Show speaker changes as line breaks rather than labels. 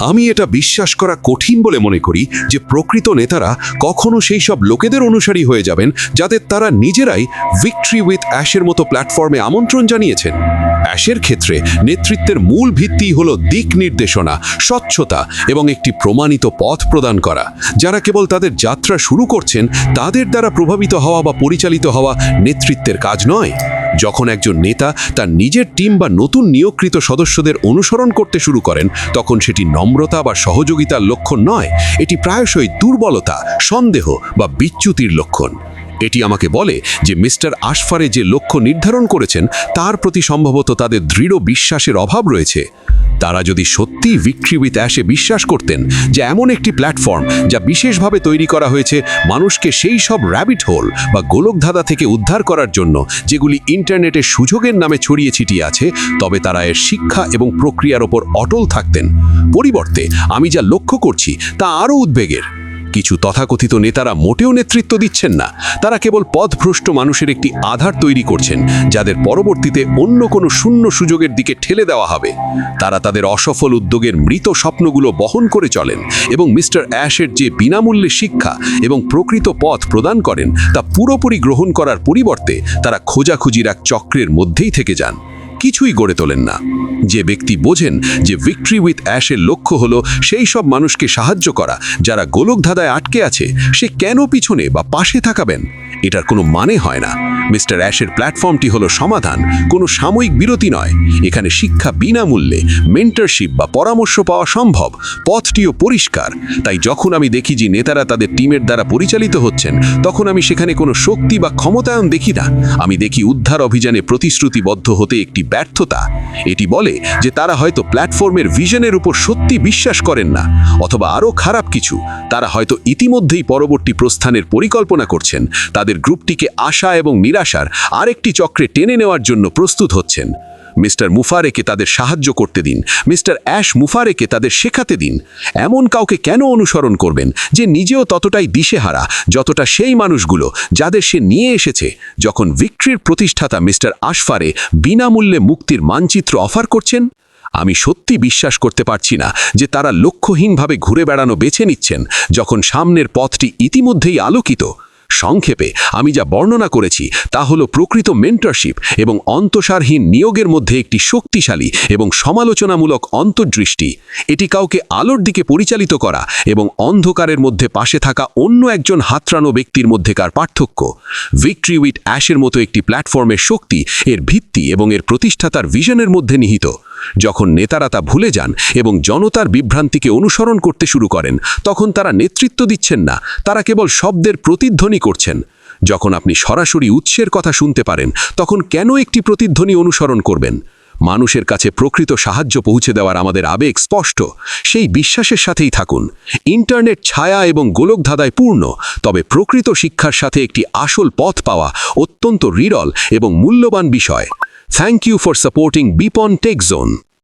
আমি এটা বিশ্বাস করা কঠিন বলে মনে করি যে প্রকৃত নেতারা কখনো সেই সব লোকেদের অনুসারী হয়ে যাবেন যাদের তারা নিজেরাই ভিক্টরি উইথ অ্যাশের মতো প্ল্যাটফর্মে আমন্ত্রণ জানিয়েছেন। অ্যাশের ক্ষেত্রে নেতৃত্বের মূল ভিত্তি হল দিক নির্দেশনা, স্বচ্ছতা এবং একটি প্রমাণিত পথ প্রদান করা। যারা কেবল তাদের যাত্রা শুরু করছেন, তাদের দ্বারা প্রভাবিত হওয়া বা পরিচালিত হওয়া নেতৃত্বের কাজ নয়। যখন একজন নেতা তার নিজের টিম বা নতুন নিয়োগকৃত সদস্যদের অনুসরণ করতে শুরু করেন, তখন সেটি নম্রতা বা সহযোগিতার লক্ষণ নয়। এটি প্রায়শই দুর্বলতা, সন্দেহ বা বিচ্যুতির লক্ষণ। এটি আমাকে বলে যে মিস্টার আশফারে যে লক্ষ্য নির্ধারণ করেছেন, তার প্রতি সম্ভবত তাদের দৃঢ় বিশ্বাসের অভাব রয়েছে। তারা যদি সত্যিই ভিক্টরি উইথ অ্যাশে বিশ্বাস করতেন যে এমন একটি প্ল্যাটফর্ম যা বিশেষভাবে তৈরি করা হয়েছে মানুষকে সেই সব র্যাবিট হোল বা গোলকধাঁধা থেকে উদ্ধার করার জন্য যেগুলি ইন্টারনেটে সুযোগের নামে ছড়িয়ে ছিটিয়ে আছে, তবে তারা এর শিক্ষা এবং প্রক্রিয়ার ওপর অটল থাকতেন। পরিবর্তে আমি যা লক্ষ্য করছি তা আরও উদ্বেগের। কিছু তথাকথিত নেতারা মোটেও নেতৃত্ব দিচ্ছেন না। তারা কেবল পথভ্রষ্ট মানুষের একটি আধার তৈরি করছেন, যাদের পরবর্তীতে অন্য কোনো শূন্য সুযোগের দিকে ঠেলে দেওয়া হবে। তারা তাদের অসফল উদ্যোগের মৃত স্বপ্নগুলো বহন করে চলেন এবং মিস্টার অ্যাশের যে বিনামূল্যে শিক্ষা এবং প্রকৃত পথ প্রদান করেন, তা পুরোপুরি গ্রহণ করার পরিবর্তে তারা খোঁজাখুঁজির এক চক্রের মধ্যেই থেকে যান। কিছুই গড়ে তোলেন না। যে ব্যক্তি বোঝেন যে ভিক্টরি উইথ অ্যাশের লক্ষ্য হলো সেই সব মানুষকে সাহায্য করা, যারা গোলকধাঁধায় আটকে আছে, সে কেন পিছনে বা পাশে থাকাবেন? এটার কোনো মানে হয় না। মিস্টার অ্যাশের প্ল্যাটফর্মটি হলো সমাধান, কোনো সাময়িক বিরতি নয়। এখানে শিক্ষা বিনামূল্যে মেন্টারশিপ বা পরামর্শ পাওয়া সম্ভব, পথটিও পরিষ্কার। তাই যখন আমি দেখি যে নেতারা তাদের টিমের দ্বারা পরিচালিত হচ্ছেন, তখন আমি সেখানে কোনো শক্তি বা ক্ষমতায়ন দেখি না। আমি দেখি উদ্ধার অভিযানে প্রতিশ্রুতিবদ্ধ হতে একটি ব্যর্থতা। এটি বলে যে তারা হয়তো প্ল্যাটফর্মের ভিশনের উপর সত্যি বিশ্বাস করেন না, অথবা আরও খারাপ কিছু, তারা হয়তো ইতিমধ্যেই পরবর্তী প্রস্থানের পরিকল্পনা করছেন। তাদের গ্রুপটিকে আশা এবং নিরাশার আরেকটি চক্রে টেনে নেওয়ার জন্য প্রস্তুত হচ্ছেন। মিস্টার মুফারেকে তাদের সাহায্য করতে দিন, মিস্টার অ্যাশ মুফারেকে তাদের শেখাতে দিন। এমন কাউকে কেন অনুসরণ করবেন যে নিজেও ততটাই দিশেহারা, যতটা সেই মানুষগুলো যাদের সে নিয়ে এসেছে? যখন ভিক্টরির প্রতিষ্ঠাতা মিস্টার আশফারে বিনামূল্যে মুক্তির মানচিত্র অফার করছেন, আমি সত্যি বিশ্বাস করতে পারছি না যে তারা লক্ষ্যহীনভাবে ঘুরে বেড়ানো বেছে নিচ্ছেন, যখন সামনের পথটি ইতিমধ্যেই আলোকিত। সংক্ষেপে আমি যা বর্ণনা করেছি তা হলো প্রকৃত মেন্টরশিপ এবং অন্তসারহীন নিয়োগের মধ্যে একটি শক্তিশালী এবং সমালোচনামূলক অন্তর্দৃষ্টি। এটি কাউকে আলোর দিকে পরিচালিত করা এবং অন্ধকারের মধ্যে পাশে থাকা অন্য একজন হাতড়ানো ব্যক্তির মধ্যেকার পার্থক্য। ভিক্টরি উইথ অ্যাশের মতো একটি প্ল্যাটফর্মের শক্তি, এর ভিত্তি এবং এর প্রতিষ্ঠাতার ভিশনের মধ্যে নিহিত। যখন নেতারা তা ভুলে যান এবং জনতার বিভ্রান্তিকে অনুসরণ করতে শুরু করেন, তখন তারা নেতৃত্ব দিচ্ছেন না, তারা কেবল শব্দের প্রতিধ্বনি করছেন। যখন আপনি সরাসরি উৎসের কথা শুনতে পারেন, তখন কেন একটি প্রতিধ্বনি অনুসরণ করবেন? মানুষের কাছে প্রকৃত সাহায্য পৌঁছে দেওয়ার আমাদের আবেগ স্পষ্ট, সেই বিশ্বাসের সাথেই থাকুন। ইন্টারনেট ছায়া এবং গোলকধাঁধায় পূর্ণ, তবে প্রকৃত শিক্ষার সাথে একটি আসল পথ পাওয়া অত্যন্ত হৃরল এবং মূল্যবান বিষয়। Thank you for supporting Bipon Tech Zone.